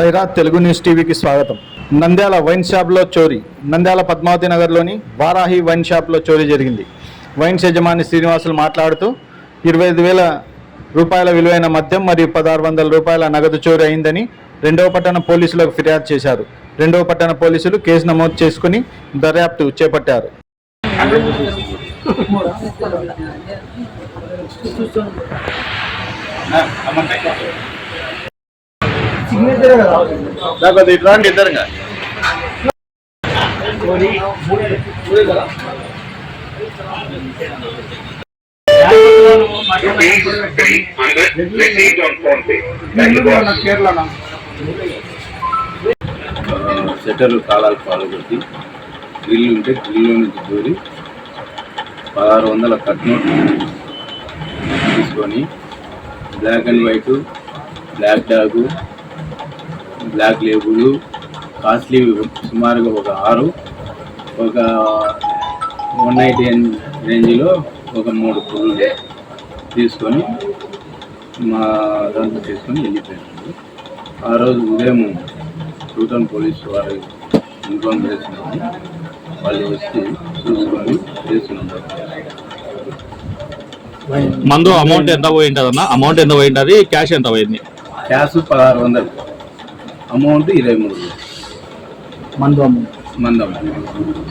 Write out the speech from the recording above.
Sye Raa Telugu news టీవీకి స్వాగతం. Nandyal wine షాప్లో చోరీ. నంద్యాల పద్మావతి నగర్లోని వారాహి వైన్ షాప్లో చోరీ జరిగింది. వైన్స్ యజమాని శ్రీనివాసులు మాట్లాడుతూ ఇరవై ఐదు వేల రూపాయల విలువైన మద్యం మరియు పదహారు వందల రూపాయల నగదు చోరీ అయిందని రెండవ పట్టణ పోలీసులకు ఫిర్యాదు చేశారు. రెండవ పట్టణ పోలీసులు కేసు నమోదు చేసుకుని దర్యాప్తు చేపట్టారు. లేకపోతే ఇట్లాంటి ఇద్దరుగా. సెటర్లు తాళాలు పాల్గొట్టి గ్రిల్ ఉంటే గ్రిల్లో నుంచి దూరి పదహారు వందల కట్ను తీసుకొని Black and White Black Dog Black Label costly సుమారుగా ఒక ఆరు ఒక వన్ నైంటీ రేంజ్లో ఒక మూడు పుల్లు తీసుకొని మా దాంట్లో తీసుకొని వెళ్ళిపోయాను ఆ రోజు ఉదయం టూటౌన్ పోలీస్ వారు ఇన్ఫార్మ్ చేసినాము వాళ్ళు వచ్చి చూసుకొని చేస్తున్నారు మందు అమౌంట్ ఎంత పోయింటది అన్న అమౌంట్ ఎంత పోయింటది? క్యాష్ ఎంత పోయింది? క్యాష్ పదహారు వందలు. అమౌంట్ ఇరవై మూడు మందు అమౌంట్ మందు అమౌంట్